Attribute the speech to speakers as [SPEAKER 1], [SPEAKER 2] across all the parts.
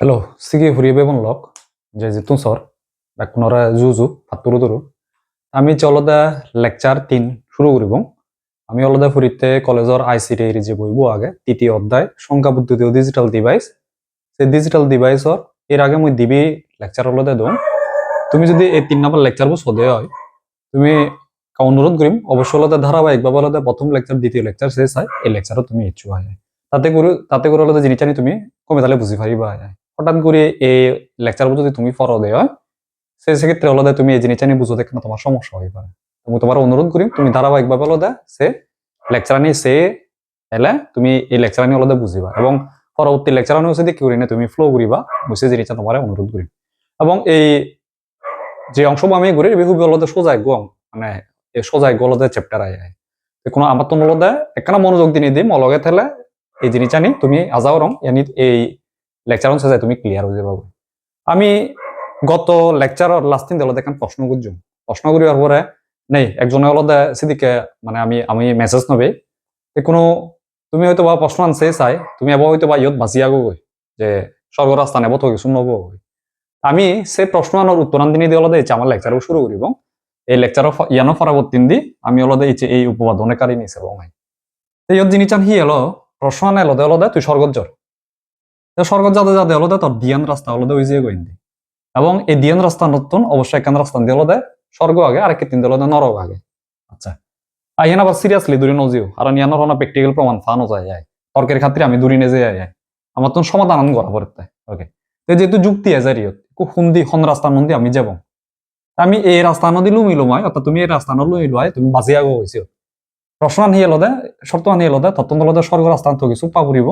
[SPEAKER 1] Hello, sige huribe bon lok. Jadi tu sor. Bakunora juju paturu turu. আমি চলদা lecture তিন শুরু করিব আমি অলদা ফুরিতে কলেজৰ আই চি টি যে বহিব আগে তৃতীয় অধ্যায় সংখ্যা পদ্ধতি ও ডিজিটাল ডিভাইস সেই ডিজিটাল ডিভাইসৰ এর আগে মই দিবি লেকচার অলদা দিম তুমি যদি এই তিন নম্বর লেকচারবোৰ চদে হয় তুমি অনুরোধ করিম অবশ্যই অলদা ধারাবাহিকভাবে অলদা প্রথম লেকচার দ্বিতীয় লেকচার শেষ হয় এই লেকচারত তুমি ইচ্ছু হয় তাতে করে তাতে করে অলদা জিনিসটা তুমি কমে তাহলে বুঝি পারিবা হঠাৎ করে এই লেকচারবোৰ যদি তুমি ফর দেয় হয়? সেই সেক্ষেত্রে অলদা তুমি এই জিনিসটা নিয়ে বুঝতে কেন তোমার সমস্যা হয়ে পারে আমি তোমার অনুরোধ করি তুমি ধারাবাহিকভাবে অলদা সে লেকচার নিয়ে সে এলে তুমি এই লেকচার নিয়ে অলদা বুঝিবা এবং পরবর্তী লেকচার নিয়ে যদি কি করি না তুমি ফ্লো করিবা বুঝে জিনিসটা তোমার অনুরোধ করি এবং এই যে অংশ আমি ঘুরি এই খুবই অলদা সোজাই গো মানে এই সোজাই গো অলদা চ্যাপ্টার আয় আয় কোনো আমার তো অলদা একখানা মনোযোগ দিয়ে দিম অলগে থেলে এই জিনিসটা নি তুমি আজাও রং এই লেকচার শেষে তুমি ক্লিয়ার হয়ে যাবা আমি গত লেকচারর লাস্ট দিন দিলে দেখেন প্রশ্ন করছুম প্রশ্ন করিবার পরে নেই, একজনে অলদে সেদিকে মানে আমি আমি মেসেজ নবে যে কোনো, তুমি হয়তো বা প্রশ্ন আনছে চাই, তুমি এবার হয়তো বা ইয়ত বাঁচি আগো গই যে স্বর্গ রাস্তা নেব তো নব আমি সেই প্রশ্ন আনার উত্তর আন দিনে দিয়ে অলদে ইচ্ছে আমার লেকচারও শুরু করিব এই লেকচারও ইয়ানো পরবর্তী দি আমি ইচ্ছে এই উপবাদনে কারি নিছে এবং ইয়ত জিনিস হি এলো প্রশ্ন আনে এলদে অলদে তুই স্বর্গত জ্বর স্বর্গত যাতে যাতে অলদে তোর দিয়ান রাস্তা অলদে ওই যে গইন্দি এবং এই দিয়ান রাস্তা নতুন অবশ্যই একান রাস্তা দিয়ে হলো স্বর্গ আগে আর তিন দিল নরক আগে। আচ্ছা। আর ইয়ান আবার সিরিয়াসলি দূরে নজিও, আর ইয়ানোর হনা প্র্যাকটিক্যাল প্রমাণ ফানো যায় যায় তর্কের খাতিরে আমি দূরে নেজে যায় আমার তো সমাধান করা পড়তে, ওকে। তো যেহেতু যুক্তি আছে খুব হুন্দি হন রাস্তা নন্দী আমি যাব। আমি এই রাস্তা নদী লুমি লুমাই, অর্থাৎ তুমি এই রাস্তা নলুমি লুয়াই তুমি বাজি আগো হয়েছে প্রশ্ন আনি এলদে শর্ত আনি এলদে তত্ত্ব লদে স্বর্গ রাস্তা তো কিছু পাবুরিব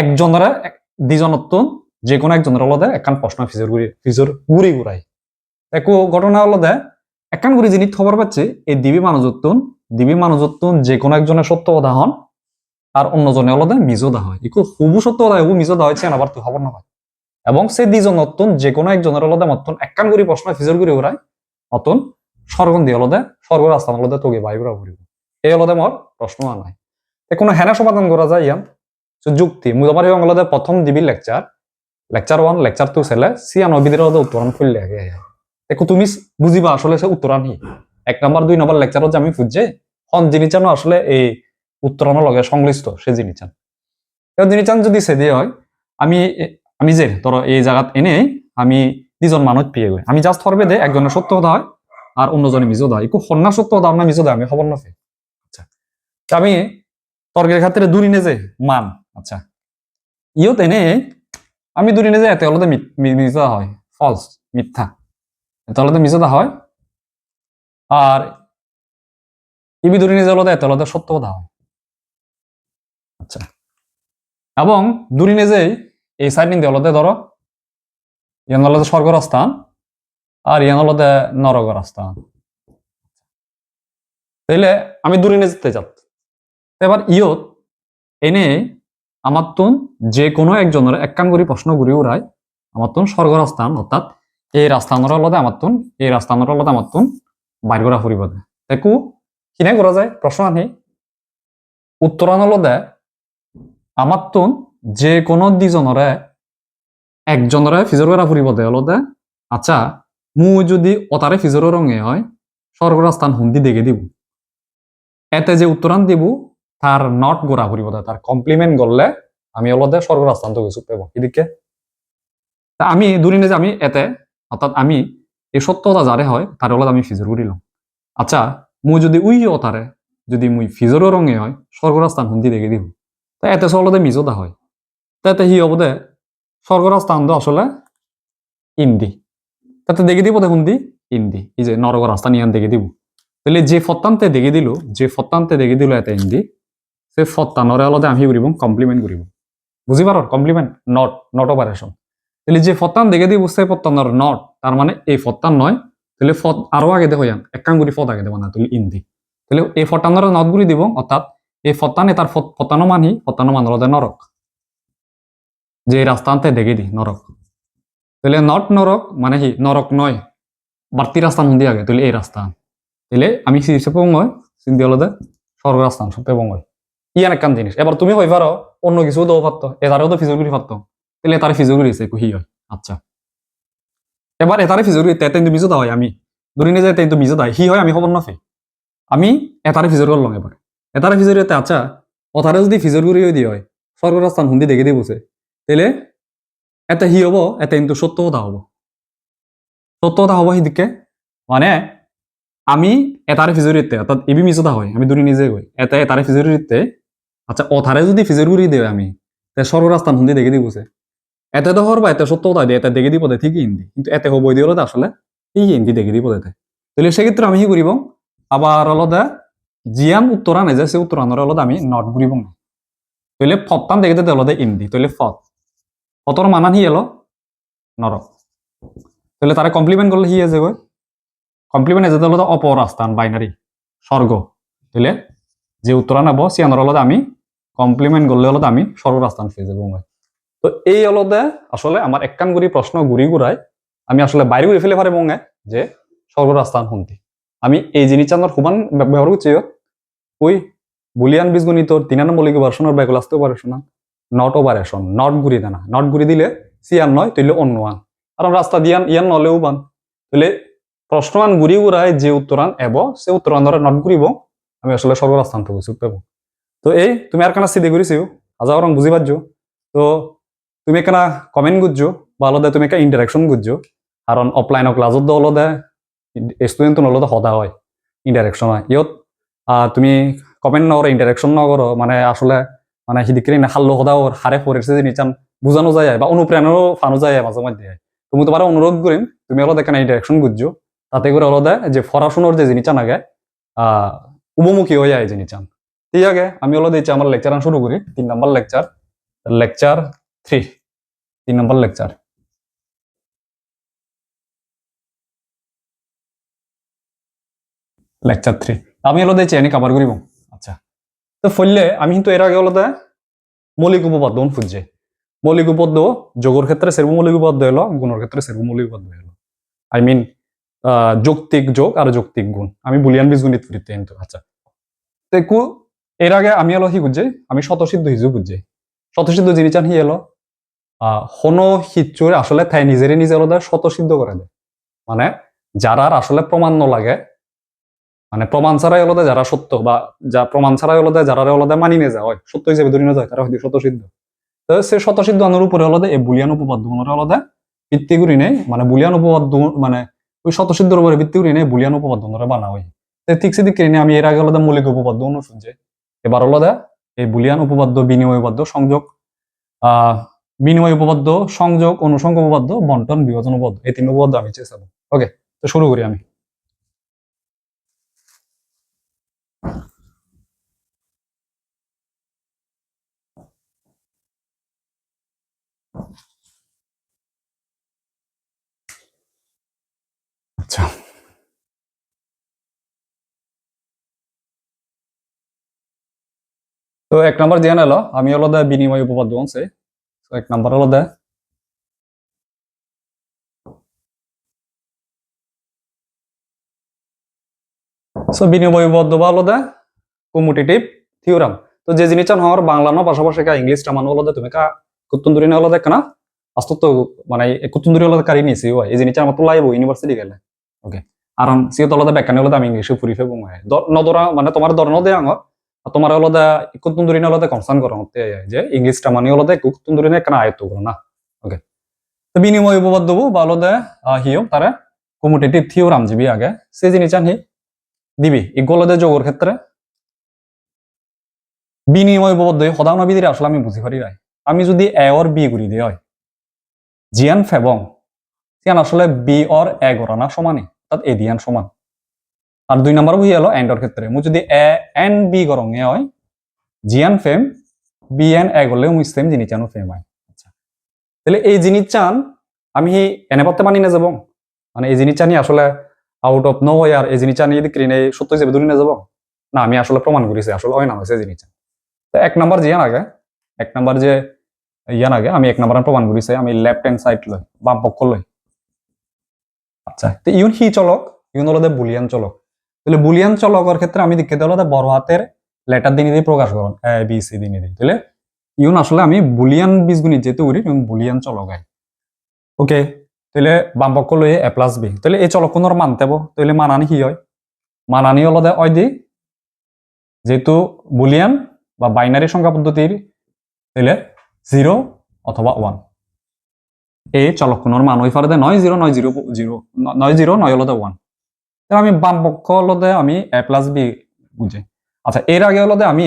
[SPEAKER 1] একজনের দুজনত্ব যে কোনো একজনের অলদে একান প্রশ্ন ফিজর গুড়ি ফিজর গুড়ি গুড়াই একো ঘটনা অলদে একান গুড়ি জিনিস খবর পাচ্ছে এই দিবি মানুষত্বন দিবি মানুষত্বন যে কোনো একজনের সত্য হন, আর অন্যজনে অলদে মিজো দা হয়। ইকু হুবু সত্য কথা হুবু মিজো দা হয়েছে আবার তুই খবর না হয় এবং সে দুজন নতুন যে কোনো একজনের অলদে মতন একান গুড়ি প্রশ্ন ফিজর গুড়ি উড়াই নতুন স্বর্গন দিয়ে অলদে স্বর্গ রাস্তা অলদে তোকে বাই গুড়া ঘুরিব। এই অলদে মোর প্রশ্ন আনাই কোনো হেনা সমাধান করা যায়, ইয়ান। যুক্তি মুজামার অলদে প্রথম দিবি lecture lecture one lecture two সেলে সিয়া নবীদের উত্তরণ ফুললে আগে দেখো তুমি বুঝিবা আসলে সে উত্তরান হি এক নম্বর দুই নম্বর লেকচারত যে আমি খুঁজছে হন জিনিস আসলে এই উত্তরণের লগে সংশ্লিষ্ট, সে জিনিস জিনিস যদি সে দিয়ে হয়, আমি আমি যে ধরো এই জায়গাত এনে, আমি দুজন মানুষ পেয়ে গই আমি জাস্ট হরবে দে একজনের সত্য কথা হয় আর অন্যজনে মিজো দেয় একটু সন্না সত্য কথা না মিজো দেয় আমি খবর না আচ্ছা। আমি তর্কের দূরি নে যে, মান। আচ্ছা। ইয়ত এনে আমি দূরে নিয়ে যাই এতে হলতে মিথ্যা হয় ফলস মিথ্যা। হলতে মিথ্যা হয়, আর ইবি দূরে নিয়ে যাওয়া হলতে সত্য কথা হয়। আচ্ছা। এবং দূরে নিয়ে এই সাইড নিয়ে হলতে ধরো ইয়ান হলতে স্বর্গর স্থান আর ইয়ান হলতে নরগর স্থান তাইলে আমি দূরে নিয়ে যেতে চাপ এবার ইয়ত এনে আমার যে কোনো একজনের একান করি, প্রশ্ন ঘুরি উড়াই। আমার তুন স্বর্গ রাস্তান অর্থাৎ এই রাস্তানোর লদে আমার এই রাস্তানোর লদে আমার বাইর করা ফুরিব দেখো, কিনে করা যায়, প্রশ্ন আনি উত্তরানোর লদে আমার যে কোনো দুজনরে, একজনরে ফিজর করা ফুরিব দে লদে আচ্ছা মু যদি অতারে ফিজরের রঙে হয় স্বর্গ রাস্তান হুন্দি দেখে দিব। এতে যে উত্তরান দিব তার নট গোড়া ফুরিব দে তার কমপ্লিমেন্ট করলে আমি অলদে স্বর্গ রাস্তান্ত কিছু পেব। এদিকে, তা আমি দূরি যে আমি এতে, অর্থাৎ আমি এই সত্যতা যারে হয় তার অলদ আমি ফিজর করিলাম আচ্ছা মুই যদি উই তারে যদি মুই ফিজরের রঙে হয় স্বর্গ রাস্তান হুন্দি দেখে দিব তা এতে অলদে মিজোদা হয়। তাতে হি হব দে স্বর্গ রাস্তান তো আসলে ইন্দি। তাতে দেখে দিব দি, ইন্দি। এই যে নরগ রাস্তা নিয়ে দেখে দিব। তাহলে যে ফত্তান্তে দেখে দিল, যে ফত্তান্তে দেখে দিল এতে ইন্দি। সে ফত্তানরে আলাদা আমি করিব কমপ্লিমেন্ট করিব বুঝি পারো কমপ্লিমেন্ট নট নট অপারেশন তাহলে যে ফত্তান দেখে দিব সে ফত্তানর নট তার মানে এই ফত্তান নয় তাহলে ফত আরও আগে দেখো ইয়ান একাং গুড়ি ফত আগে দেবো না তাহলে ইন্দি তাহলে এই ফত্তানর নট গুড়ি দিব অর্থাৎ এই ফত্তানে তার ফত্তানো মানহি ফত্তানো মান হলো নরক যে রাস্তান্তে দেখে দি নরক তাহলে নট নরক মানে কি নরক নয় বাড়তি রাস্তা মন্দি আগে তাহলে এই রাস্তা তাহলে আমি হিসেবে হয় সিন্ধি হলো স্বর্গ রাস্তান পেবং হয় ইয়ান একখান জিনিস। এবার তুমি হই পারো অন্য কিছু দেওয়া পারতো এটারেও তো করি পারতো তাহলে এটারে ফিজুরি আছে হি হয়। আচ্ছা। এবার এটারে ফিজুরি তে কিন্তু মিজো হয়, আমি ধরি নিয়ে যায় কিন্তু মিজো হি হয়, আমি খবর নফে। আমি এটারে ফিজুর করলাম এবার এটারে ফিজুরি আচ্ছা ওথারে যদি ফিজুর করি দিয়ে হয় স্বর্গরাস্থান হুন্দি দেখে দিয়ে বসে তাহলে এটা হি হব এটা কিন্তু সত্য কথা হব। সত্য কথা হব সিদিকে মানে আমি এটারে ফিজুরিতে অর্থাৎ এবি মিছতা হয়, আমি দূরে নিজে গই এটা এটারে ফিজুরিতে আচ্ছা অথারে যদি ফিজুরি দেয় আমি, তে স্বর্গরাস্থান হুন্দি দেখে দিয়ে বসে এতে তো হরবা এতে সত্য কথা দিয়ে এটা দেখে দিব দে ঠিকই হিন্দি। কিন্তু এতে হবই দিয়ে হলে আসলে এই হিন্দি দেখে দিব দেতে তাহলে সেক্ষেত্রে আমি কি করিব আবার আলাদা জিয়ান উত্তরা নেই সে উত্তরানোর আলাদা আমি নট ঘুরিব না তাহলে ফতান দেখে দিতে আলাদা ইন্দি তাহলে ফত। ফতর মানান হি এলো নর তাহলে তারা কমপ্লিমেন্ট করলে হি আছে গই কমপ্লিমেন্ট এসে হলো অপরাস্থান বাইনারি স্বর্গ তাহলে যে উত্তরা নেব সিয়ানোর আলাদা আমি কমপ্লিমেন্ট করলে হলো আমি স্বর্গরাস্থান পেয়ে যাব তো এই অলদে আসলে আমার একখান গুড়ি প্রশ্ন ঘুরি ঘুরাই আমি আসলে বাইরে ঘুরে ফেলে পারে মঙ্গে যে স্বর্গরাস্থান শুনতি আমি এই জিনিসটার হুমান ব্যবহার করছি ওই বুলিয়ান বীজগণিতর তিন নম্বর লিখে ভার্সনের ব্যাকুল আসতে অপারেশন নট অপারেশন নট ঘুরি দেনা। নট ঘুরি দিলে সিয়ান নয়, তৈলে অন্য আন। কারণ রাস্তা দিয়ান, ইয়ান নলেও বান। তাহলে প্রশ্নমান ঘুরি ঘুরায় যে উত্তরান এব, সে উত্তরান ধরে নট ঘুরিব আমি আসলে স্বর্গরাস্থান পাবো সুখ পাবো। তো এই, তুমি আর কেনা সিদ্ধি ঘুরিছিও হাজার রং বুঝি পারছ? তো তুমি কেনা কমেন্ট গুজছো বা আলাদা তুমি একটা ইন্টারাকশন গুজছো কারণ অফলাইন ক্লাছত তো আলাদা স্টুডেন্ট আলাদা সদা হয় ইন্টারাকশন হয়। ইয়ত তুমি কমেন্ট নকরো ইন্টারাকশন নকরো মানে আসলে মানে সিদিকে না সদা ওর হারে পড়েছে যে নিচান বুঝানো যায় বা অনুপ্রেরণাও ফানো যায় মাঝে মধ্যে তুমি তোমার অনুরোধ করিম তুমি আলাদা কেন ইন্টারাকশন গুজছো তাতে করে আলাদা যে পড়াশোনার যে জিনিসটা আগে উপমুখী হয়ে যায় জিনিসটা ঠিক আছে আমি আলাদা ইচ্ছা আমার লেকচার আমি শুরু করি, তিন নাম্বার লেকচার লেকচার থ্রি তিন নম্বর লেকচার লেকচার থ্রি আমি হলো দিয়েছি এনে কাবার করিব। আচ্ছা। তো ফললে আমি কিন্তু এর আগে হলো দে মৌলিক উপপাদ্য খুঁজছে। মৌলিক উপপাদ্য যোগের ক্ষেত্রে সেরকম মৌলিক উপপাদ্য এলো গুণের ক্ষেত্রে সেরকম মৌলিক উপপাদ্য এলো আই মিন যৌক্তিক যোগ আর যৌক্তিক গুণ। আমি বুলিয়ান বীজগণিত করিতে কিন্তু আচ্ছা। দেখু এর আগে আমি হলো কি খুঁজছে আমি শতসিদ্ধ হিজু খুঁজছে শতসিদ্ধ জিনিস হি এলো। হন হিচ্ছুর আসলে তাই নিজেরই নিজে আলাদা স্বতঃসিদ্ধ করে দেয় মানে যারার আসলে প্রমাণ লাগে মানে প্রমাণ ছাড়াই আলাদা যারা সত্য বা যা প্রমাণ ছাড়াই আলাদা যারা আলাদা মানি নিয়ে যায় সত্য হিসেবে ধরে নিয়ে যায় তারা হয়তো স্বতঃসিদ্ধ। তো সে স্বতঃসিদ্ধ আনোর উপরে আলাদা এই বুলিয়ান উপপাদ্য আলাদা ভিত্তি করি নেই মানে বুলিয়ান উপপাদ্য মানে ওই স্বতঃসিদ্ধর উপরে ভিত্তি নেই, বুলিয়ান উপপাদ্য বানা হয় ঠিক সেদিক কিনে আমি এর আগে আলাদা মৌলিক উপপাদ্য শুনছে এবার আলাদা এই বুলিয়ান উপপাদ্য, বিনিময় উপপাদ্য, সংযোগ বিনিময় উপপাদ্য, সংযোগ, অনুসংখ্য উপপাদ্য, বন্টন, বিভাজন উপপাদ্য, এই তিন উপপাদ্য আমি চেষ্টা ওকে, তো শুরু করি আমি। আচ্ছা। তো এক নাম্বার দিয়ে এলো আমি হলো দে বিনিময় উপপাদ্য আছে তো এক নাম্বার হলো দে সো বিনিময় উপপাদ্য বা হলো দে কমুটেটিভ থিওরাম তো যে জিনিসটা হওয়ার বাংলা না, পাশাপাশি কা ইংলিশটা মানে হলো দে, তুমি কা কুতুন্দুরি না হলো দে কেনা? আস্ত মানে কুতুন্দুরি হলো কারি নিছি হয় এই জিনিসটা আমার তো লাইব ইউনিভার্সিটি গেলে। ওকে আর সিও তো তলতে ব্যাখ্যানি হলো আমি ইংলিশে ফুরি ফেবো নদরা মানে তোমার ধরন দে আঙর তোমার হলদে কুতুন্দুরি হলদে কনসার্ন করো মতে যে ইংলিশটা মানে হলদে কুতুন্দুরি কেন আয়ত্ত করো না? ওকে তো বিনিময় উপপাদ্য বা হলদে হিও, তারে কমুটেটিভ থিওরাম যাবি আগে। সে জিনিস হি দিবি ইগলদে যোগর ক্ষেত্রে। বিনিময় উপপাদ্য সদাউন বিধিরে আসলে আমি বুঝি পারি রাই আমি যদি এ অর বি করি দিয়ে হয়। জিয়ান ফেবং। সিয়ান আসলে বি অর এ গড়ানা সমানই এ দিয়ান সমান। আর দুই নম্বর বহি এলো এন্ডর ক্ষেত্রে। মু যদি এ, এন, বি গরং এ হয় জিয়ান ফেম, বি এন এ গলেও মুই সেম জিনিস চানো ফেম হয়। আচ্ছা। তাহলে এই জিনিস চান, আমি এনে পারতে মানি না যাব? মানে এই জিনিস চানি আসলে আউট অফ নো হয় আর এই জিনিস চানি যদি কিনে সত্য হিসেবে ধরে না যাব? না, আমি আসলে প্রমাণ করেছি, আসলে হয় না হয়েছে জিনিস তো এক নাম্বার জিয়ান আগে, এক নাম্বার যে ইয়ান আগে, আমি এক নাম্বার প্রমাণ করেছি, আমি লেফট হ্যান্ড সাইড লই, বাম পক্ষ লই। আচ্ছা তো ইউন হি চলক, ইউন হলো বুলিয়ান চলক। তাহলে বুলিয়ান চলকের ক্ষেত্রে আমি দেখতে হলো বড় হাতের লেটার দিনে দিয়ে প্রকাশ করুন এ বি সি দিনে দিই তাহলে ইউন আসলে আমি বুলিয়ান বীজগণিত করি ইউন বুলিয়ান চলক আই ওকে তাহলে বাম পক্ষ লয়ে এ প্লাস বি তাহলে এই চলকখনৰ মান দেব তাহলে মানানি কি হয়? মানানি হলদে অয় দি যেহেতু বুলিয়ান বা বাইনারি সংখ্যা পদ্ধতির তাহলে জিরো অথবা ওয়ান এই চলকখনৰ মান হৈ পারে নয় জিরো নয় জিরো জিরো নয় জিরো নয় হলদে ওয়ান তাহলে আমি বাম পক্ষ হলদে আমি এ প্লাস বি বুঝে। আচ্ছা এর আগে হলদে আমি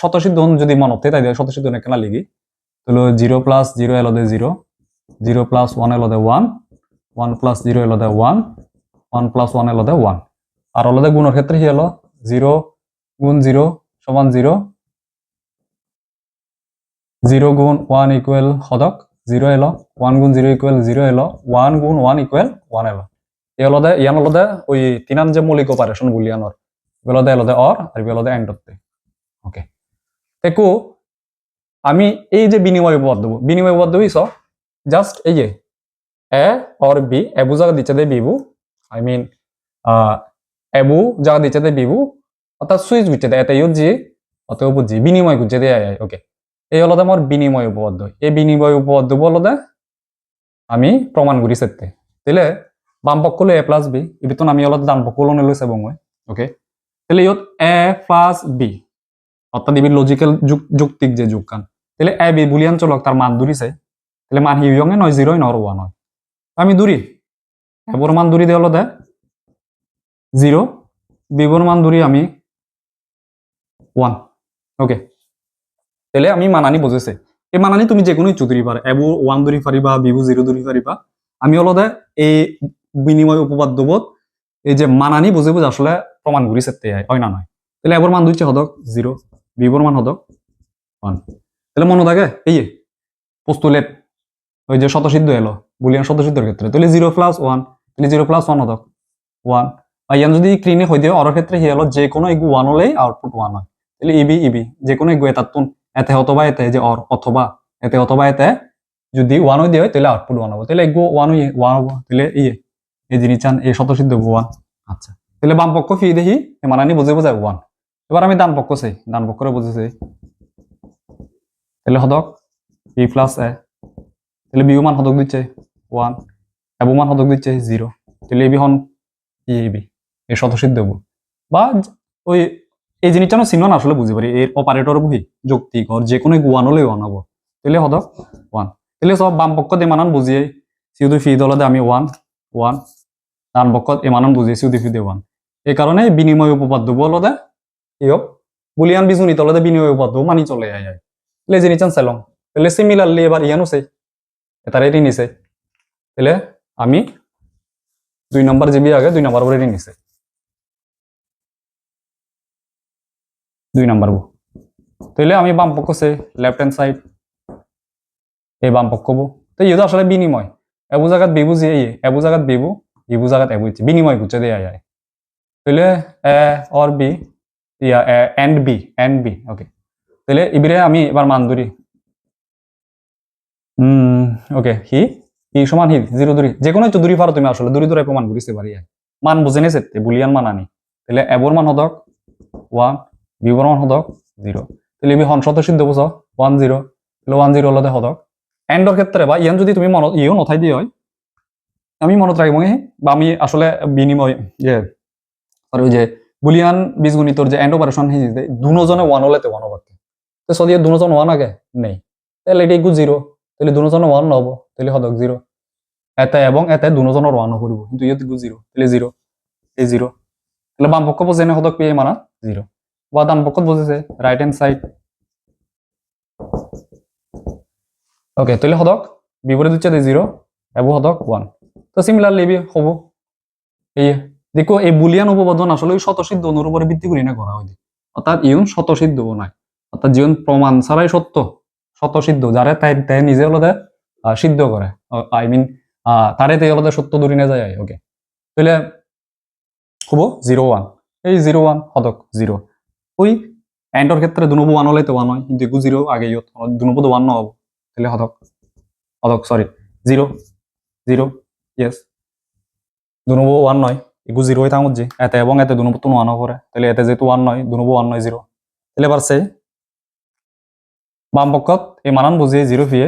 [SPEAKER 1] শতসিদ্ধ যদি মনত তাই দিয়ে শতসিদ্ধ কেনা লিখি। তাহলে জিরো প্লাস জিরো এলদে জিরো জিরো প্লাস ওয়ান এলদে ওয়ান ওয়ান প্লাস জিরো এলদে ওয়ান ওয়ান প্লাস ওয়ান এলদে ওয়ান আর হলদে গুণের ক্ষেত্রে কি হলো? জিরো গুণ জিরো সমান জিরো জিরো গুণ ওয়ান ইকুয়াল সদক জিরো এলো ওয়ান গুণ জিরো ইকুয়াল জিরো এলো ওয়ান গুণ ওয়ান ইকুয়াল ওয়ান এলো এই হলদে, ইয়ান হলদে ওই তিনান যে মৌলিক অপারেশন বুলিয়ানোর এগুলোতে এলোদে অর আর এগুলোতে এন্ডতে ওকে দেখো, আমি এই যে বিনিময় উপপাদ্য বিনিময় উপপাদ্য স জাস্ট এই যে, এ অর বি এবু জায়গা দিচ্ছে দে বিবু আই মিন এবু জায়গা দিচ্ছে দে বিবু, অর্থাৎ সুইচ গুচ্ছে দেয় এতে ইউজ জি অতএব বুঝি বিনিময় গুচ্ছে দেয় ওকে এই হলদে আমার বিনিময় উপপাদ্য। এই বিনিময় উপপাদ্য হলদে, আমি প্রমাণ করি সেতে। তাহলে বাম পক্ষ এ প্লাস বি এবিতন আমি হলদে ডান পক্ষ লো সেবং ওকে তাহলে ইয়ত এ প্লাস বি অর্থাৎ ইবি লজিক্যাল যুক্তিক যে যুগকান তাহলে এ বি বুলিয়ান চলক তার মান দূরিছে তাহলে মান হিউয়ঙে নয় জিরো নর ওয়ান হয় আমি দূরি এবর মান দূরি দিয়ে হলো দে। জিরো বিবর মান দূরি আমি ওয়ান ওকে তাহলে আমি মানানি বুঝেছে এই মানানি তুমি যে কোনো ইচ্ছু দূরি পারে এবু ওয়ান দূরি পারিবা বিবু জিরো দূরি পারিবা আমি হলো দে, এই বিনিময় উপপাদ্য বোধ এই যে মানানি বুঝে বুঝে আসলে প্রমাণ করি সেতে হয় না নয়। তাহলে এবার মান দিচ্ছে হদক জিরো বিবর মান হদক ওয়ান তাহলে মনে থাকে, এই পোস্তুলেট ওই যে শতসিদ্ধ এলো, বুলিয়ান শতসিদ্ধের ক্ষেত্রে। তাহলে জিরো প্লাস ওয়ান তাহলে জিরো প্লাস ওয়ান হদক ওয়ান আর ইয়ান যদি ক্রিনে হয়ে দিয়ে অর ক্ষেত্রে হি হলো যে কোনো এগু ওয়ান হলেই আউটপুট ওয়ান হয়। তাহলে ইবি ইবি যে কোনো এগু এতাতুন এতে অথবা এতে যে অর অথবা এতে অথবা এতে যদি ওয়ান হয়ে দিয়ে হয় তাহলে আউটপুট ওয়ান হব। তাহলে এগু ওয়ান হয়ে ওয়ান হব, তাহলে ইয়ে এই জিনিস চান এই শতসিদ্ধ ওয়ান আচ্ছা। তাহলে বাম পক্ষ ফি দেখি মানানি বুঝে বোঝায় ওয়ান এবার আমি ডান পক্ষ চাই ডান পক্ষরে বুঝেছি। তাহলে হদক বি প্লাস এ তাহলে বিউ মান হদক দিচ্ছে ওয়ান এবু মান হদক দিচ্ছে জিরো তাহলে এবি হন ই এবি এই শতসিদ্ধ হব বা ওই এই জিনিসটা চিহ্ন না আসলে বুঝতে পারি এর অপারেটর বহি যৌক্তিক ওর যে কোনো ওয়ান হলে ওয়ান হব। তাহলে হদক ওয়ান তাহলে সব বাম পক্ষ দিয়ে মানান বুঝিয়ে সিউদু ফি দলতে আমি ওয়ান ওয়ান ডান পক্ষত এমানন বুঝিয়ে সিউদু ফি দিয়ে ওয়ান এই কারণে বিনিময় উপপাদ্য বলতে ইয়ক বুলিয়ান বিজুনি তলতে বিনিময় উপপাদ্য মানি চলে আয় আয় তাহলে জিনিস চান চাইলং তাহলে সিমিলারলি এবার ইয়ানো চাই এটার এটি নিছে। আমি দুই নম্বর জিবি আগে দুই নম্বর এটি নিছে। দুই নম্বর বো তাহলে আমি বাম পক্ষ সে লেফট হ্যান্ড সাইড এই বাম পক্ষ বো তো ইয়ে আসলে বিনিময়। এবু জায়গাত বিবু যে এবু জায়গাত বিবু ইবু জায়গাত এবু ইচ্ছে বিনিময় বুঝছে দেয় আয় তাহলে A or B yeah and B and B okay তাহলে ইবিরে আমি এবার মান ধরি হুম ওকে হি ই সমান হি জিরো দূরি যে কোনো একটু দূরি পারো তুমি আসলে দূরি দূরে প্রমাণ করিতে পারি মান বুঝে নিছে বুলিয়ান মান আনি তাহলে এবর মান হদক ওয়ান বিবর মান হদক জিরো তাহলে ইবি হন শত সিদ্ধ বুঝো ওয়ান জিরো তাহলে ওয়ান জিরো হলতে হদক এন্ডর ক্ষেত্রে বা ইয়ান যদি তুমি মনত ইও নথাই দিয়ে হয় আমি মনত রাখিব বা আমি আসলে বিনিময়, যে, আর যে বুলিয়ান বীজগণিতর যে এন্ড অপারেশন হিসেবে দুজনে ওয়ান হলে ওয়ান হবে তো যদি দুজন ওয়ান আগে? নেই। তাহলে এটা একটু জিরো তাহলে দুজনে ওয়ান নহব। তাহলে হদক জিরো এতে এবং এতে দুজনের ওয়ান করব কিন্তু ইয়ে একটু জিরো তাহলে জিরো এই জিরো তাহলে বাম পক্ষ বোঝে হদক পেয়ে মানা? জিরো বা ডান পক্ষ বুঝেছে রাইট হ্যান্ড সাইড ওকে তাহলে হদক বিপরীত হচ্ছে জিরো এবং হদক ওয়ান তো সিমিলারলি হব। এই দেখো, এই বুলিয়ান উপপাদন আসলে ওই শতসিদ্ধ অনুর উপরে ভিত্তি করে না করা হয় অর্থাৎ ইউন শতসিদ্ধ নয় অর্থাৎ জীবন প্রমাণ ছাড়াই সত্য। শতসিদ্ধ যারে তাই তাই নিজে হলদে সিদ্ধ করে। আই মিন তারে তাই হলদে সত্য দূরি না যায় ওকে তাহলে, হব জিরো ওয়ান এই জিরো ওয়ান হদক জিরো ওই এন্ডর ক্ষেত্রে দুনবু ওয়ান হলে তো ওয়ান হয়, কিন্তু জিরো আগে দুনবু ওয়ান নহব তাহলে হদক হদক sorry zero zero yes one নয়। ইগু জিরো হয়ে থাকুন যে। এতে এবং এতে দুনবু তো ওয়ান করে তাহলে এতে যেহেতু ওয়ান নয় ওয়ান নয় জিরো তাহলে এবার সে এই মানান বুঝিয়ে জিরো ফিয়ে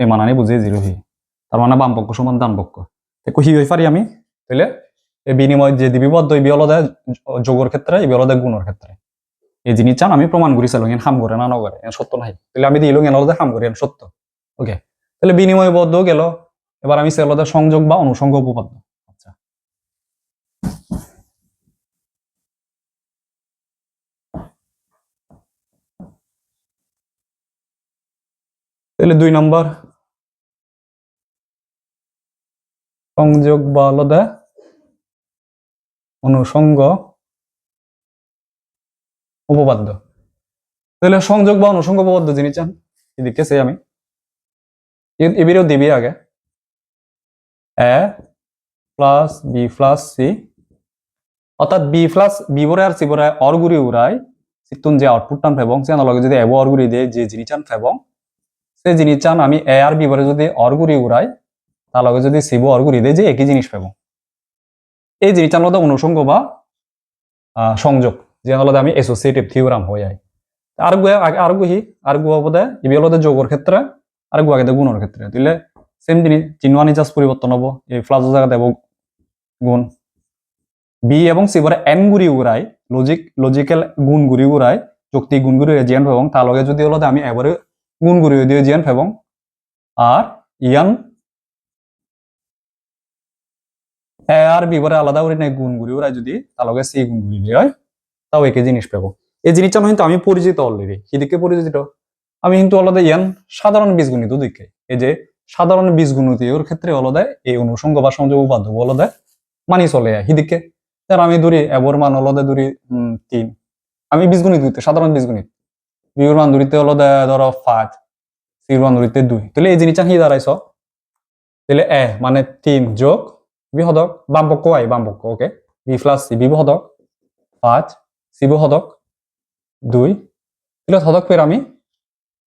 [SPEAKER 1] এই মানানি বুঝিয়ে জিরো ফিয়ে তার মানে সমান ডান পক্ষ। একো হি হয়ে পারি আমি। তাহলে এই বিনিময় যে দিবিবদ্ধ এই বিয়লদে যোগর ক্ষেত্রে এই বিয়লদে গুণের ক্ষেত্রে এই জিনিস চান, আমি প্রমাণ করি এন হাম করে না নগরে সত্য নাই। তাহলে আমি করে এন সত্য। ওকে তাহলে বিনিময় বদ্ধ গেল। এবার আমি সেলদে সংযোগ বা অনুসঙ্গ উপপাদ্য। আচ্ছা। তাহলে দুই নম্বর। সংযোগ বা আলাদা অনুসঙ্গ উপপাদ্য। তাহলে সংযোগ বা অনুসঙ্গ উপপাদ্য জিনিস চান এদিকে সেই আমি। এবারেও দিবি আগে। A plus B plus C, অর্থাৎ বি প্লাস বি বরে আর সি বরে অরগুড়ি উড়াই সিতুন যে আউটপুট টান ফেবং, সে লগে যদি এব অরগুড়ি দিয়ে, যে জিনিস চান ফেবং, সে জিনিস চান আমি এ আর বি বরে যদি অরগুড়ি উড়াই তার লগে যদি সিবো অরগুড়ি দিয়ে, যে একই জিনিস পাবো এই জিনিসটার মধ্যে অনুষঙ্গ বা সংযোগ, যে হলো আমি এসোসিয়েটিভ থিওরাম হয়ে যায় আর গু আর গুহি আর গু হবদে ইবি হলো যোগের ক্ষেত্রে আর গু আগে গুণের ক্ষেত্রে। দিলে সেম জিনিস চিহ্নানি জাস্ট পরিবর্তন হব, এই ফ্লাজো জায়গা দেব গুণ। বি এবং সি বরে এন গুড়ি উড়াই লজিক লজিক্যাল গুণ গুড়ি উড়াই যুক্তি গুণ গুড়ি জিয়ান এবং তার লগে যদি হলো আমি এবারে গুণ গুড়ি দিয়ে জিয়ান এবং আর ইয়ান এ আর বি বরে আলাদা করে নাই, গুণ গুড়ি ওরা যদি, তার লগে সি গুণ গুড়ি দিয়ে হয়, তাও একই জিনিস পাবো এই জিনিসটা কিন্তু আমি পরিচিত অলরেডি সেদিকে পরিচিত? আমি কিন্তু আলাদা ইয়ান সাধারণ বীজগণিত দিকে। এই যে সাধারণ বীজগণিত ওর ক্ষেত্রে আলাদা এই অনুষঙ্গ বা সংযোগ উপাদ্য আলাদা মানি চলে যায় সেদিকে ধর আমি ধরি এবর মান আলাদা ধরি উম, তিন। আমি বীজগণিত দিতে সাধারণ বীজগণিত। বিউর মান ধরিতে আলাদা ধরো পাঁচ সির মান ধরিতে দুই। তাহলে এই জিনিসটা কি দাঁড়াইছ? তাহলে এ মানে তিন যোগ বি হদক বাম পক্ষ আই বাম পক্ষ okay B plus C B হদক পাঁচ সি হদক দুই। তাহলে হদক ফের আমি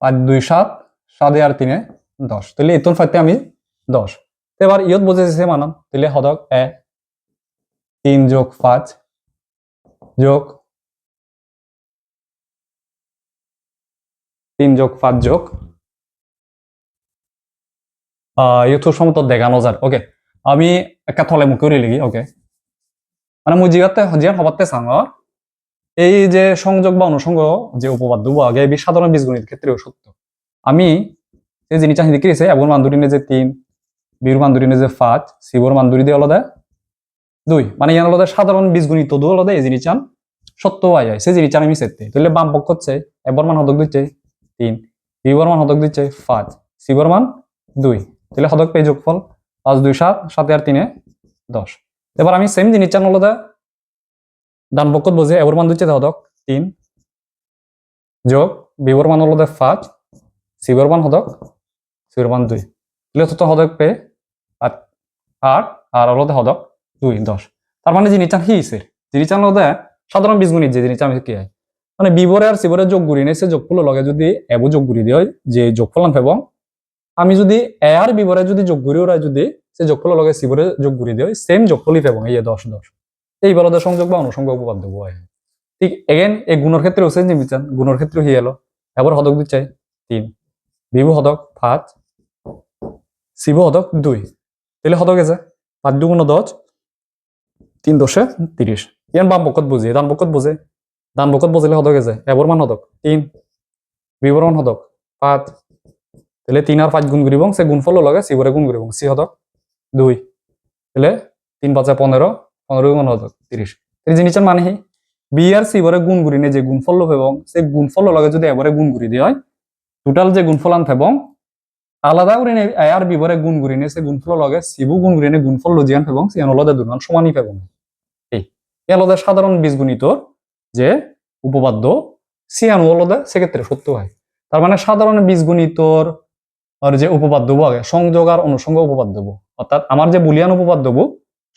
[SPEAKER 1] পাঁচ দুই সাত সাতে আর তিনে দশ। তাহলে এতন ফাইতে আমি দশ। তো এবার ইয়ত বুঝেছে মানাম তাহলে হদক এ, তিন যোগ পাঁচ যোগ তিন যোগ পাঁচ যোগ ইয়ত সমতল দেখানো যায় ওকে আমি একটা থলে মুখে উড়ে লিখি ওকে মানে মুই জিগাতে জিয়ান হবাতে সাঙর এই যে সংযোগ বা অনুসঙ্গ যে উপপাদ্য বা, আগে সাধারণ বীজগণিত ক্ষেত্রেও সত্য। আমি এই জিনিসটা হিন্দি কিরেছে এবং মান্দুরিনে যে তিন, বীর মান্দুরিনে যে পাঁচ শিবর মান্দুরি দিয়ে আলাদা দুই। মানে ইয়ান আলাদা সাধারণ বীজগণিত দু আলাদা, এই জিনিস চান, সত্য আয় যায়। সেই চান, আমি সেতে তাহলে বাম পক্ষ হচ্ছে এবার মান হদক দিচ্ছে, তিন। বিবর মান হদক দিচ্ছে, পাঁচ। শিবর মান, দুই। তাহলে হদক পেয়ে যোগফল পাঁচ, দুই, সাত, সাতে আর তিনে দশ। এবার আমি সেম জিনিস চান আলাদা, ডান পক্ষত বুঝে এবার মান দিচ্ছে হদক, তিন। যোগ বিবর মান আলাদা পাঁচ শিবর মান হদক শিবর মান দুই তাহলে তো হদক আট আট আর আলাদা হদক দুই, দশ। তার মানে জিনিস চান হিসের জিনিস চান আলাদা সাধারণ বীজগণিত যে জিনিস আমি কি হয় মানে বিবরে আর শিবরে যোগ গুড়ি নেই সে যোগফল লগে যদি এবো যোগ গুড়ি দিয়ে যে যোগফল আনফ এবং আমি যদি এ আর বিবরে যদি যোগ গুড়ি ওরা যদি সে যোগফল লগে শিবরে যোগ গুড়ি দিয়ে সেম যোগফলই পাবো এই দশ দশ। এই বলদের সংযোগ বা অনুসংযোগ উপপাদ্য হয় ঠিক এগেন এই গুণের ক্ষেত্রে ওসেন যে বিচান গুণের ক্ষেত্রে হয়ে এলো এবার হদক দিচ্ছে তিন। বিভু হদক পাঁচ শিব হদক দুই। তাহলে হদক আছে? পাঁচ দুগুণ দশ তিন দশে তিরিশ ইয়ান বাম পক্ষত বুঝে ডান পক্ষত বুঝে ডান পক্ষত বুঝলে হদক আছে এবার মান হদক তিন। বিবরণ হদক পাঁচ। তাহলে তিন আর পাঁচ গুণ করিব সে গুণফল লগে সিবরে গুণ করিব সি হদক দুই। তাহলে তিন পাঁচে পনেরো পনেরো গুণ হদক তিরিশ এই জিনিসের মানে কি? বি আর সিবরে গুণ করি যে গুণফল এবং সেই গুণফল লগে যদি এবারে গুণ করি দিয়ে হয় টোটাল যে গুণফল আন এবং আলাদা করে আর বিবরে গুণ করি নে সে গুণফল লগে সিবু গুণ করি নে গুণফল লজিয়ান এবং সে আলাদা দুমান সমানই পাবো এই আলাদা সাধারণ বীজগণিত যে উপপাদ্য সিয়ানো আলাদা সেক্ষেত্রে সত্য হয়। তার মানে সাধারণ বীজগণিতর আর যে উপপাদ্য আগে, সংযোগ আর অনুসঙ্গ উপপাদ্য অর্থাৎ আমার যে বুলিয়ান উপপাদ্য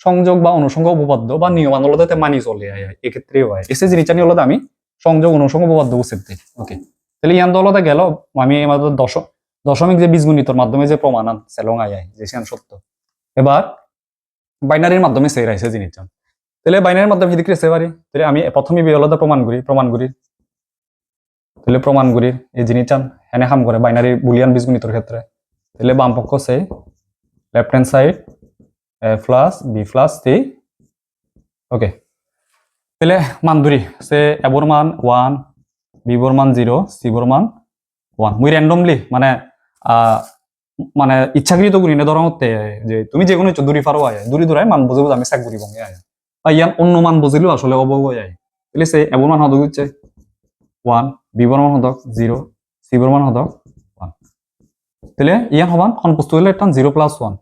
[SPEAKER 1] সংযোগ বা অনুসঙ্গ উপপাদ্য বা নিয়মানুলতাতে মানি চলে, আয় এক্ষেত্রেও হয় এসে জিনিসটা নিয়ে হলো আমি সংযোগ, অনুসঙ্গ উপপাদ্য বুঝতে ওকে, তাহলে ইয়ান দলতে গেল, আমি আমাদের দশ দশমিক যে বীজগণিতর মাধ্যমে যে প্রমাণান সেলং আয় আই যে সিয়ান সত্য। এবার বাইনারির মাধ্যমে সেই রাইছে জিনিসটা তাহলে বাইনারির মাধ্যমে হিদিকে সে পারি। তাহলে আমি প্রথমে বিরলতা প্রমাণ করি প্রমাণ করি। তাহলে প্রমাণ করি, এই জিনিস চান হ্যানে হাম করে বাইনারি বুলিয়ান বীজগণিতের ক্ষেত্রে। তাহলে বাম পক্ষ সে left hand side A plus B plus C okay তাহলে মান ধরি সে এবর মান ওয়ান বিবর মান জিরো সিবর মান ওয়ান মুই র্যান্ডমলি মানে মানে ইচ্ছাকৃত করি না ধরা হতে যে তুমি যে কোনো দূরি পারো আয় দূরি দূরাই মান বুঝে বুঝে আমি চেক করি বঙ্গে আয় বা ইয়ান অন্য মান বুঝিলেও আসলে অবগ আয় তাহলে সে এবর মান হদক হচ্ছে ওয়ান বিবর মান হদক জিরো সিবর মান হদক ওয়ান তাহলে ইয়ান হবান সন্তুষ্ট হলে একটা জিরো প্লাস ওয়ান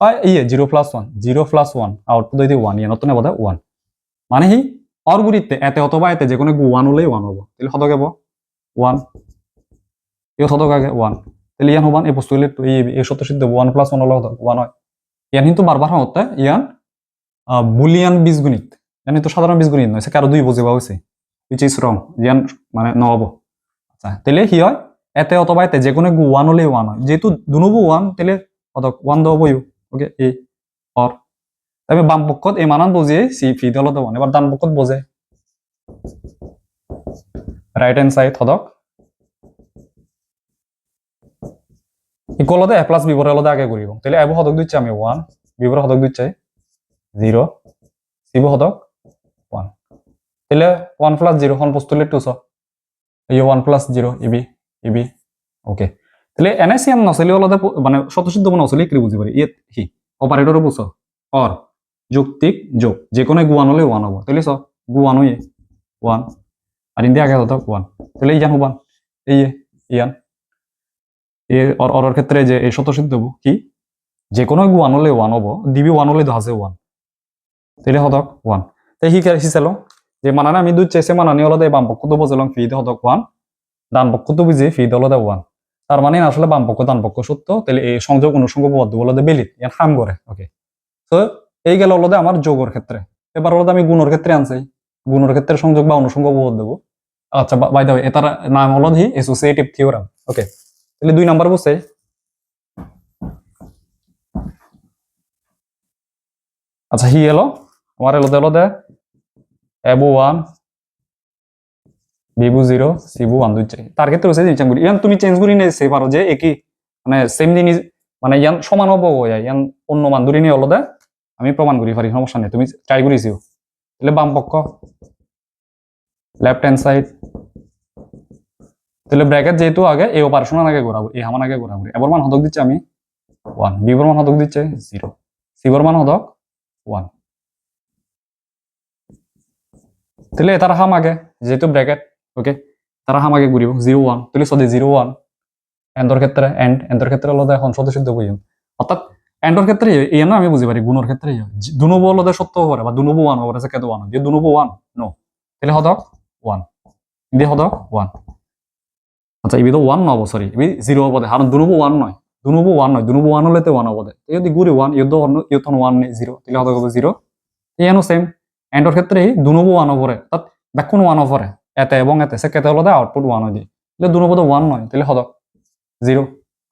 [SPEAKER 1] বা ইয়ে zero plus one zero plus one output যদি ওয়ান ইয়ান নতুন বোধ ওয়ান মানে সি অর গুরিতে এতে অথবা এতে যে কোনো ওয়ান হলেই ওয়ান হব। তাহলে হদক হব? ওয়ান ইয়ত হদক আগে ওয়ান তাহলে ইয়ান হবান এই বস্তু হলে এই সত্য সিদ্ধ ওয়ান প্লাস ওয়ান হলে ওয়ান হয় ইয়ান কিন্তু বারবার হতে ইয়ান বুলিয়ান বীজগণিত ইয়ান কিন্তু সাধারণ বীজগণিত নয় সে কারও দুই বুঝিবা হয়েছে উইচ ইজ রং ইয়ান মানে নহব আচ্ছা তাহলে কি হয় এতে অথবা এতে যে কোনো ওয়ান হলে ওয়ান হয় যেহেতু দুনুবো ওয়ান তাহলে হদক ওয়ান দেওয়া বইও ওকে এই অর তবে বাম পক্ষত এই মানান বুঝিয়ে সি ফি দলত ওয়ান এবার ডান পক্ষত বোঝে রাইট হ্যান্ড সাইড হদক ইকুয়ালতে এ প্লাস বিবর আলাদা আগে করিব তাহলে এব হদক দিচ্ছে আমি ওয়ান বিবর হদক দিচ্ছে জিরো সিব হদক ওয়ান তাহলে ওয়ান প্লাস জিরো হন পোস্তুলে টু ছ এই ওয়ান প্লাস জিরো ইবি ইবি ওকে তাহলে এনে সিয়াম নচলি অলতে মানে স্বতঃসিদ্ধ নচলি কি বুঝি পারি ইয়ে হি অপারেটর বুঝছ অর যুক্তিক যোগ। যে কোনো গুয়ান হলে ওয়ান হব। তাহলে চ গুয়ান হয়ে ওয়ান আর ইন্ডিয়া আগে হতো ওয়ান তাহলে ইয়ান হবান এই ইয়ান। এ অরর ক্ষেত্রে যে এই স্বতঃসিদ্ধ হব কি? যে কোনো ওয়ান হলে ওয়ান হব, দিবি ওয়ান হলে আছে ওয়ান তাহলে হতক ওয়ান তাই সি হিচালো যে মানানে আমি দুই চেয়েছে মানানি হলদে বাম পক্ষ তো বুঝলাম ফি হতক ওয়ান ডান পক্ষ তো বুঝি ফি হলদে ওয়ান তার মানে আসলে বাম পক্ষ, ডান পক্ষ সত্য তাহলে এই সংযোগ অনুসঙ্গ বদ্ধ বলতে বেলিত ইয়ান হাম করে ওকে তো এই গেল হলদে আমার যোগের ক্ষেত্রে। এবার হলদে আমি গুণের ক্ষেত্রে আনছি। গুণের ক্ষেত্রে সংযোগ বা অনুসঙ্গ বদ্ধ দেবো আচ্ছা বাই দাও এটার নাম হলো হি এসোসিয়েটিভ থিওরাম ওকে তাহলে দুই নাম্বার বুঝছে আচ্ছা হি এলো, আমার এলো এলো দে। এবু ওয়ান বিবু জিরো সিবু ওয়ান, দুই চাই তার ক্ষেত্রে হচ্ছে জিনিস করি। ইয়ান, তুমি চেঞ্জ করি নিয়ে পারো যে একই মানে সেম জিনিস মানে ইয়ান সমান হব ইয়ান অন্য মান ধরে নিয়ে হলো দে। আমি প্রমাণ করি পারি সমস্যা নেই। তুমি ট্রাই করেছিও তাহলে বাম পক্ষ লেফট হ্যান্ড সাইড তাহলে ব্র্যাকেট যেহেতু আগে, এই অপারেশন আগে ঘোরাবো, এই হামান আগে ঘোরাবো। এবার মান হদক দিচ্ছে আমি ওয়ান বিবর মান হদক দিচ্ছে জিরো সিবর মান হদক ওয়ান তাহলে তার হাম আগে, যেহেতু ব্র্যাকেট ওকে তারা হাম আগে ঘুরিব জিরো ওয়ান তাহলে সদে জিরো ওয়ান এন্ডর ক্ষেত্রে এন্ড এন্ডর ক্ষেত্রে আলাদা এখন সদস্য বইম অর্থাৎ এন্ডর ক্ষেত্রে এই না আমি বুঝি পারি গুণর ক্ষেত্রে দুনুবো আলাদা সত্য হতে পারে বা দুনুবো ওয়ান হতে পারে কেতো ওয়ান যে দুনুবো ওয়ান নো তাহলে হদক ওয়ান দিয়ে হদক ওয়ান আচ্ছা ইবি তো ওয়ান নহব সরি ইবি জিরো হব দে কারণ দুনুবো ওয়ান নয় দুনুবো ওয়ান নয় দুনুবো ওয়ান হলে ওয়ান হব দে। যদি গুড়ি ওয়ান ইয়দ ইয়ত ওয়ান নেই জিরো তাহলে হদক হবে জিরো ইয়ানো সেম এন্ডর ক্ষেত্রে দুনুবো ওয়ান হবরে তাত ব্যাকুন ওয়ান হবরে এতে এবং এতে। সে কেতে হলো আউটপুট ওয়ান হয়ে যায়। তাহলে দুনুবো তো ওয়ান নয় তাহলে হদক জিরো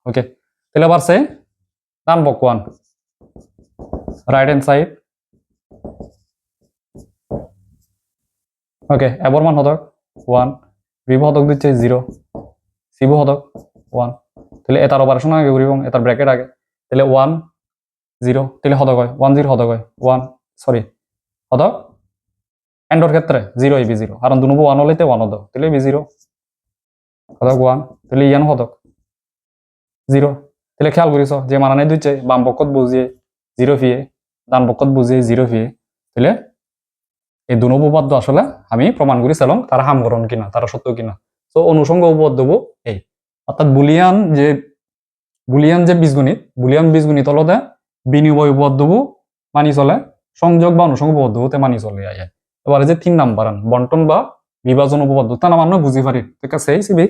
[SPEAKER 1] ওকে তাহলে আবার সে ডান বক one right hand side okay এবার মান হদক ওয়ান বিভ হদক দিচ্ছে জিরো সিভ হদক ওয়ান তাহলে এটার অপারেশন আগে ঘুরিব এটার ব্র্যাকেট আগে। তাহলে ওয়ান জিরো তাহলে হদক হয় ওয়ান জিরো হদক হয় ওয়ান সরি হদক এন্ডর ক্ষেত্রে জিরো ইবি জিরো কারণ দুনুবো ওয়ান হলেতে ওয়ান হদক তাহলে ইবি জিরো হদক ওয়ান তাহলে ইয়ান হদক জিরো তাহলে খেয়াল করিস যে মানা মানানে দুইছে বাম পক্ষত বুঝিয়ে জিরো ফিয়ে, ডান পক্ষত বুঝিয়ে জিরো ফিয়ে। তাহলে এই দুনো উপপাদ্য আসলে আমি প্রমাণ করেছিলাম তারা হামগরণ কিনা তারা সত্য কিনা। তো অনুষঙ্গ উপপাদ্য এই অর্থাৎ বুলিয়ান যে বুলিয়ান যে বীজগণিত, বুলিয়ান বীজগণিত হলতে বিনিময় উপপাদ্য মানি চলে, সংযোগ বা অনুষঙ্গ উপপাদ্যতে মানি চলে আয় এবারে যে তিন নাম্বার বন্টন বা বিভাজন উপপাদ্য তা নাম আমরা বুঝি পারি ঠিক আছে এই সিবি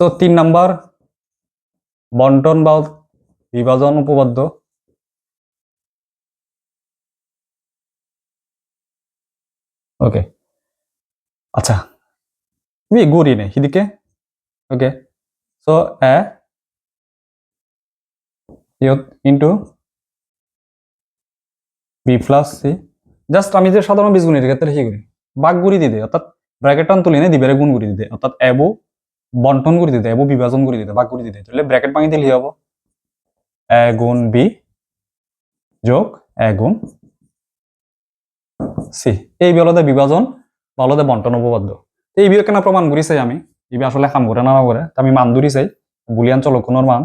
[SPEAKER 1] সো তিন নাম্বার বন্টন বা বিভাজন উপপাদ্য। ওকে আচ্ছা। আমি গড়ি নেই সিদিকে? Okay so A into B plus C just আমি যে সাধারণ বীজগণিতের ক্ষেত্রে কি করি বাঘ গুড়ি দিতে অর্থাৎ ব্র্যাকেট টান তুলি না দিবে গুণ করে দিতে অর্থাৎ এবো বন্টন করে দিতে এবো বিভাজন করে দিতে বাঘ করে দিতে। তাহলে ব্র্যাকেট ভাঙি দিলে হব। এ গুণ বি যোগ এ গুণ সি এই বিহলতে বিভাজন বা হলতে বন্টন উপপাদ্য এই বিয়ে কেন প্রমাণ করি চাই আমি ইবি আসলে খাম করে না করে তো আমি মান ধরি চাই বুলিয়ান চলকোণর মান।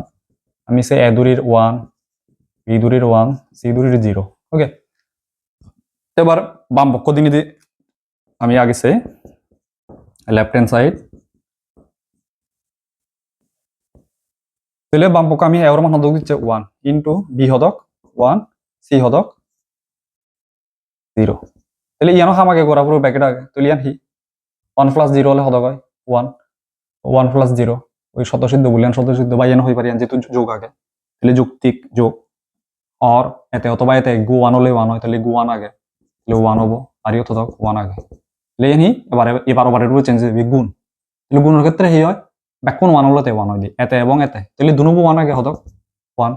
[SPEAKER 1] আমি চাই এ দূরির ওয়ান বি দূরির ওয়ান সি দূরির জিরো ওকে এবার বাম পক্ষ দিনে আমি আগে চাই লেফট হ্যান্ড সাইড তাহলে বাম পক্ষ আমি এর মান হদক দিচ্ছে ওয়ান ইন্টু বি হদক ওয়ান সি হদক জিরো তাহলে ইয়ানো খামাকে করা পুরো ব্যাকেট আগে তাহলে ইয়ান হি ওয়ান প্লাস জিরো হলে হদক হয় ওয়ান ওয়ান প্লাস জিরো ওই শতসিদ্ধ বললেন শতসিদ্ধ বা ইয়ানো হয়ে পারি যেহেতু যোগ আগে তাহলে যুক্তিক যোগ অর এতে অথবা এতে গু ওয়ান হলে ওয়ান হয় তাহলে গু ওয়ান আগে তাহলে ওয়ান হব আর ইয়ে হতো ওয়ান আগে তাহলে ইয়ান হি এবারে এবার ওবারের চেঞ্জ হবে গুণ তাহলে গুণের ক্ষেত্রে হি হয় ব্যাকুণ ওয়ান হলে ওয়ান হয় দি। এতে এবং এতে। তাহলে দুনুবো ওয়ান আগে হতো ওয়ান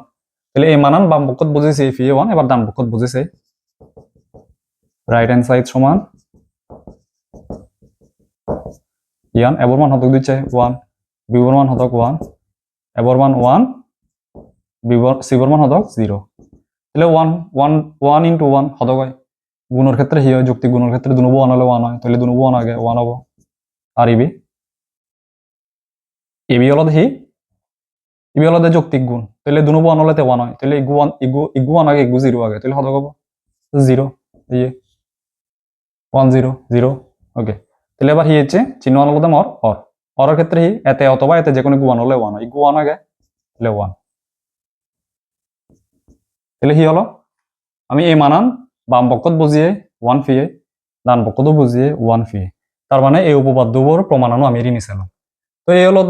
[SPEAKER 1] তাহলে এই মানান বাম পক্ষত বুঝেছে এই ফি ওয়ান এবার ডান পক্ষত বুঝেছে রাইট হ্যান্ড সাইড সমান। ইয়ান, এবৰ মান হতক দিচ্ছে ওৱান বিবৰ মান হতক ওৱান এবৰ মান ওৱান, বিবৰ, চিবৰ মান হতক, জিৰ' তাহলে one one one into one হতক হয়। গুণৰ ক্ষেত্রে সি হয়, যুক্তি গুণৰ ক্ষেত্রে দুনুবো ওৱান হলে ওৱান হয়। তাহলে দুনুবো ওৱান আগে ওৱান হব। আর ইবি এবি হলত সি ইবি হলতে যৌক্তিক গুণ। তাহলে দুনুবো হলে ওৱান হয়। তাহলে ইগু ওৱান ইগু ইগু ওৱান আগে ইগু জিৰ' আগে। তাহলে হতক হব জিৰ' ইয়ে ওয়ান জিরো জিরো, ওকে। তাহলে এবার হি হচ্ছে চিহ্ন অর। অরের ক্ষেত্রে হি এতে অথবা এতে যে কোনো গুয়ান হলে ওয়ান হয়। গুয়ান আগে তাহলে ওয়ান। তাহলে হি হলো, আমি এই মানান বাম পক্ষত বুঝিয়ে ওয়ান ফিয়ে, ডান পক্ষতো বুঝিয়ে ওয়ান ফিয়ে। তার মানে এই উপপাদ্যবোৰ প্রমাণানো আমি এড়ি নিছিলাম তো এই হলো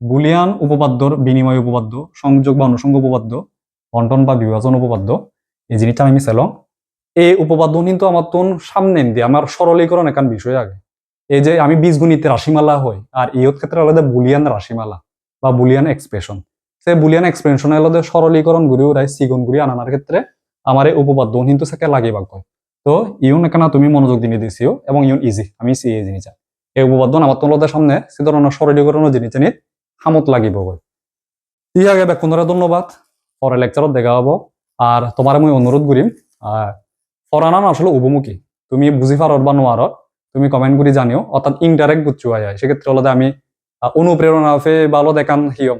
[SPEAKER 1] বুলিয়ান উপপাদ্যর বিনিময় উপপাদ্য, সংযোগ বা অনুসঙ্গ উপপাদ্য বন্টন বা বিভাজন উপপাদ্য, এই জিনিসটা আমি মিশালাম এই উপপাদ্য কিন্তু আমার তোন সামনে দিয়ে আমার সরলীকরণ একান বিষয় আগে। এই যে আমি বীজগণিতে রাশিমালা হই, আর ইয়ত ক্ষেত্রে আলাদা বুলিয়ান রাশিমালা বা বুলিয়ান এক্সপ্রেশন সে বুলিয়ান এক্সপ্রেশন আলাদা সরলীকরণ ঘুরি উড়াই সিগুন ঘুরি আনার ক্ষেত্রে আমার এই উপপাদ্য কিন্তু সাকে লাগে বাক তো ইউন এখানে তুমি মনোযোগ দিয়ে দিছিও, এবং ইউন ইজি আমি সি এই জিনিস এই উপপাদ্য আমার তোমাদের সামনে সে ধরনের সরলীকরণ জিনিস জানি হামত লাগিব গই ই আগে বেকুনরে ধন্যবাদ। পরে লেকচারত দেখা হব। আর তোমার মই অনুরোধ করিম পড়ানো আসলে উপমুখী তুমি বুঝি পারত বা নোয়ারত তুমি কমেন্ট করে জানিও অর্থাৎ ইনডাইরেক্ট বুঝছ যায় সেক্ষেত্রে হলো আমি অনুপ্রেরণা ফে ভালো দেখান হিয়ম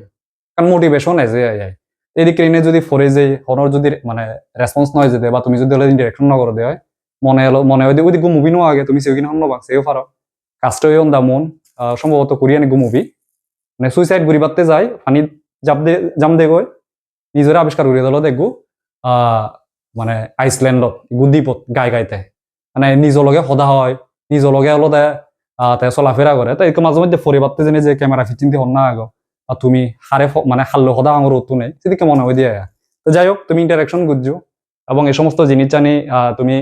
[SPEAKER 1] কারণ মোটিভেশন এসে যায় এদিকে এনে যদি ফরে যে হনর যদি মানে রেসপন্স নয় যেতে বা তুমি যদি হলে ডিরেকশন নকর দেয় মনে এলো মনে হয় ওই দিকে মুভি নোয়া আগে তুমি কিনা হন সেও পারো কাস্ট হয়ে দা মন সম্ভবত কোরিয়ান গু মুভি। মানে সুইসাইড ঘুরি পারতে যায় পানি জাপ দে জাম দে গই, নিজের আবিষ্কার করিয়ে দিল দেখব মানে আইচলেণ্ডত ইগু দ্বীপত গাই গাইতে। মানে নিজৰ লগে সদা হয় নিজৰ লগে অলতে আহ, তে চলাফেৰা কৰে। তো এইটো মাজে মধ্যে ফৰি পাতে যেনে যে কেমেৰা ফিটিংটি হন না আগ। আর তুমি হারে মানে খাল্লো সদা আঙুর উত্তু নেই সেদিকে মনে হয় দিয়ে তো যাই হোক তুমি ইন্টারাকশন বুঝছ এবং এই সমস্ত জিনিস জানি তুমি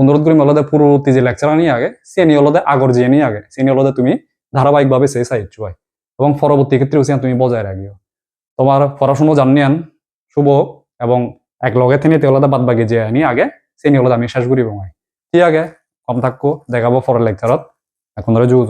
[SPEAKER 1] অনুরোধ করি অলদে পূর্ববর্তী যে লেকচার আনি আগে, সে নিয়ে অলদে আগর যে নিয়ে আগে, সে নিয়ে অলদে তুমি ধারাবাহিকভাবে সে সাইড হয় এবং পরবর্তী ক্ষেত্রে তুমি বজায় রাখিও তোমার পড়াশুনো জানি আন, শুভ এবং এক লগে থেকে তেওলাদা বাদ বাকি যে আনি আগে, সে নিয়ে আমি শেষ করি মই ঠিক আগে কম থাকব দেখাবো পরের লেকচারত এখন ধরে যুগ।